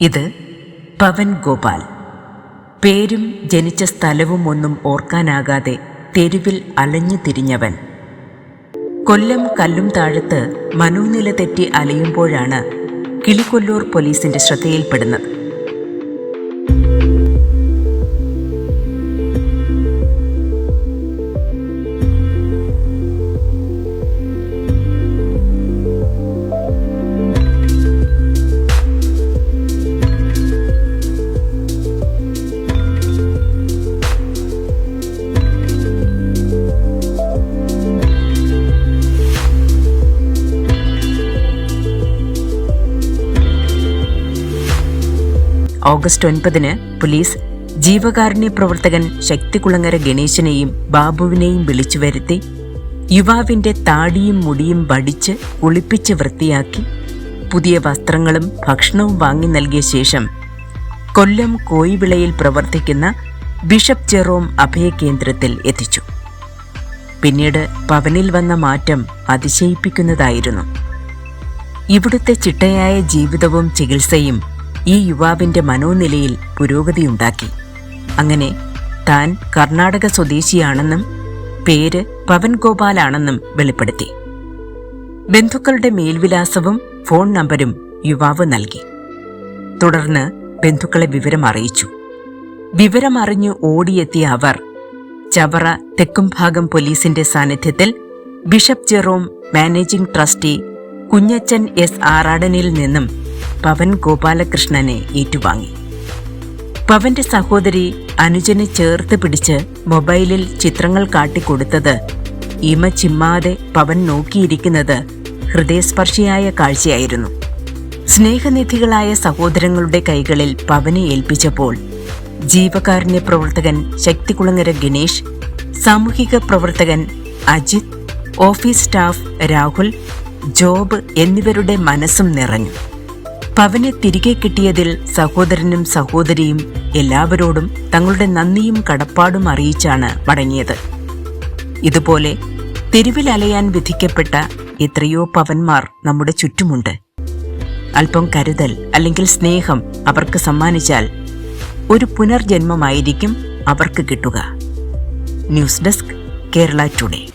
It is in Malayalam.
ഇത് പവൻ ഗോപാൽ. പേരും ജനിച്ച സ്ഥലവും ഒന്നും ഓർക്കാനാകാതെ തെരുവിൽ അലഞ്ഞു തിരിഞ്ഞവൻ. കൊല്ലം കല്ലും താഴത്ത് മനോനില തെറ്റി അലയുമ്പോഴാണ് കിളികൊല്ലൂർ പോലീസിന്റെ ശ്രദ്ധയിൽപ്പെടുന്നത്. ഓഗസ്റ്റ് ഒൻപതിന് പോലീസ് ജീവകാരുണ്യ പ്രവർത്തകൻ ശക്തികുളങ്ങര ഗണേശനെയും ബാബുവിനെയും വിളിച്ചു വരുത്തി യുവാവിന്റെ താടിയും മുടിയും വടിച്ച് കുളിപ്പിച്ച് വൃത്തിയാക്കി പുതിയ വസ്ത്രങ്ങളും ഭക്ഷണവും വാങ്ങി നൽകിയ ശേഷം കൊല്ലം കോയിവിളയിൽ പ്രവർത്തിക്കുന്ന ബിഷപ്പ് ജെറോം അഭയ കേന്ദ്രത്തിൽ എത്തിച്ചു. പിന്നീട് പവനിൽ വന്ന മാറ്റം അതിശയിപ്പിക്കുന്നതായിരുന്നു. ഇവിടുത്തെ ചിട്ടയായ ജീവിതവും ചികിത്സയും ഈ യുവാവിന്റെ മനോനിലയിൽ പുരോഗതിയുണ്ടാക്കി. അങ്ങനെ താൻ കർണാടക സ്വദേശിയാണെന്നും പേര് പവൻ ഗോപാലാണെന്നും വെളിപ്പെടുത്തി. ബന്ധുക്കളുടെ മേൽവിലാസവും ഫോൺ നമ്പരും യുവാവ് നൽകി. തുടർന്ന് ബന്ധുക്കളെ വിവരം അറിയിച്ചു. വിവരമറിഞ്ഞു ഓടിയെത്തിയ അവർ ചവറ തെക്കുംഭാഗം പോലീസിന്റെ സാന്നിധ്യത്തിൽ bishop Jerome managing trustee Kunjachan S ആറാടനിൽ നിന്നും പവൻ ഗോപാലകൃഷ്ണനെ ഏറ്റുവാങ്ങി. പവന്റെ സഹോദരി അനുജനെ ചേർത്ത് പിടിച്ച് മൊബൈലിൽ ചിത്രങ്ങൾ കാട്ടിക്കൊടുത്തത് ഇമ ചിമ്മാതെ പവൻ നോക്കിയിരിക്കുന്നത് ഹൃദയസ്പർശിയായ കാഴ്ചയായിരുന്നു. സ്നേഹനിധികളായ സഹോദരങ്ങളുടെ കൈകളിൽ പവനെ ഏൽപ്പിച്ചപ്പോൾ ജീവകാരുണ്യ പ്രവർത്തകൻ ശക്തികുളങ്ങര ഗണേഷ് സാമൂഹിക പ്രവർത്തകൻ Ajith office staff Rahul Job എന്നിവരുടെ മനസ്സും നിറഞ്ഞു. പവനെ തിരികെ കിട്ടിയതിൽ സഹോദരനും സഹോദരിയും എല്ലാവരോടും തങ്ങളുടെ നന്ദിയും കടപ്പാടും അറിയിച്ചാണ് മടങ്ങിയത്. ഇതുപോലെ തെരുവിൽ അലയാൻ വിധിക്കപ്പെട്ട എത്രയോ പവന്മാർ നമ്മുടെ ചുറ്റുമുണ്ട്. അല്പം കരുതൽ അല്ലെങ്കിൽ സ്നേഹം അവർക്ക് സമ്മാനിച്ചാൽ ഒരു പുനർജന്മമായിരിക്കും അവർക്ക് കിട്ടുക. News desk Kerala today.